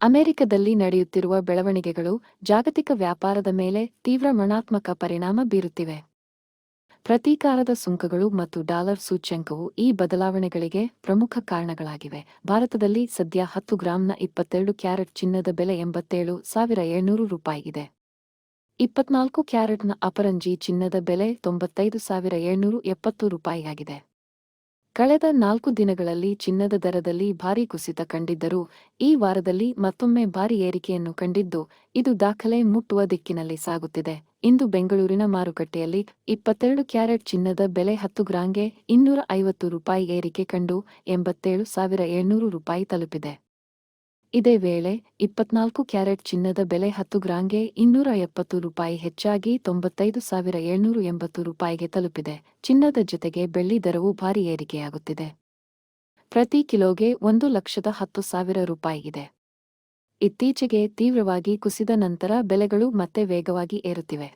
ಅಮೆರಿಕದಲ್ಲಿ ನಡೆಯುತ್ತಿರುವ ಬೆಳವಣಿಗೆಗಳು ಜಾಗತಿಕ ವ್ಯಾಪಾರದ ಮೇಲೆ ತೀವ್ರ ಋಣಾತ್ಮಕ ಪರಿಣಾಮ ಬೀರುತ್ತಿವೆ. ಪ್ರತೀಕಾರದ ಸುಂಕಗಳು ಮತ್ತು ಡಾಲರ್ ಸೂಚ್ಯಂಕವು ಈ ಬದಲಾವಣೆಗಳಿಗೆ ಪ್ರಮುಖ ಕಾರಣಗಳಾಗಿವೆ. ಭಾರತದಲ್ಲಿ ಸದ್ಯ ಹತ್ತು ಗ್ರಾಂನ ಇಪ್ಪತ್ತೆರಡು ಕ್ಯಾರೆಟ್ ಚಿನ್ನದ ಬೆಲೆ ಎಂಬತ್ತೇಳು ಸಾವಿರ ಏಳ್ನೂರು ರೂಪಾಯಿಗಿದೆ ಇಪ್ಪತ್ನಾಲ್ಕು ಕ್ಯಾರೆಟ್ನ ಅಪರಂಜಿ ಚಿನ್ನದ ಬೆಲೆ ತೊಂಬತ್ತೈದು ಸಾವಿರ ಏಳ್ನೂರು ಎಪ್ಪತ್ತು ರೂಪಾಯಿಯಾಗಿದೆ. ಕಳೆದ ನಾಲ್ಕು ದಿನಗಳಲ್ಲಿ ಚಿನ್ನದ ದರದಲ್ಲಿ ಭಾರೀ ಕುಸಿತ ಕಂಡಿದ್ದರೂ, ಈ ವಾರದಲ್ಲಿ ಮತ್ತೊಮ್ಮೆ ಭಾರಿ ಏರಿಕೆಯನ್ನು ಕಂಡಿದ್ದು, ಇದು ದಾಖಲೆ ಮುಟ್ಟುವ ದಿಕ್ಕಿನಲ್ಲಿ ಸಾಗುತ್ತಿದೆ. ಇಂದು ಬೆಂಗಳೂರಿನ ಮಾರುಕಟ್ಟೆಯಲ್ಲಿ ಇಪ್ಪತ್ತೆರಡು ಕ್ಯಾರೆಟ್ ಚಿನ್ನದ ಬೆಲೆ ಹತ್ತು ಗ್ರಾಂಗೆ ಇನ್ನೂರ ಐವತ್ತು ರೂಪಾಯಿ ಏರಿಕೆ ಕಂಡು, ಎಂಬತ್ತೇಳು ಸಾವಿರ ಏಳ್ನೂರು ರೂಪಾಯಿ ತಲುಪಿದೆ. ಇದೇ ವೇಳೆ ಇಪ್ಪತ್ನಾಲ್ಕು ಕ್ಯಾರೆಟ್ ಚಿನ್ನದ ಬೆಲೆ ಹತ್ತು ಗ್ರಾಂಗೆ ಇನ್ನೂರ ಎಪ್ಪತ್ತು ರೂಪಾಯಿ ಹೆಚ್ಚಾಗಿ ತೊಂಬತ್ತೈದು ಸಾವಿರ ಏಳ್ನೂರು ಎಂಬತ್ತು ರೂಪಾಯಿಗೆ ತಲುಪಿದೆ. ಚಿನ್ನದ ಜೊತೆಗೆ ಬೆಳ್ಳಿ ದರವೂ ಭಾರಿ ಏರಿಕೆಯಾಗುತ್ತಿದೆ. ಪ್ರತಿ ಕಿಲೋಗೆ ಒಂದು ಲಕ್ಷದ ಹತ್ತು ಸಾವಿರ ರೂಪಾಯಿಗಿದೆ ಇತ್ತೀಚೆಗೆ ತೀವ್ರವಾಗಿ ಕುಸಿದ ನಂತರ ಬೆಲೆಗಳು ಮತ್ತೆ ವೇಗವಾಗಿ ಏರುತ್ತಿವೆ.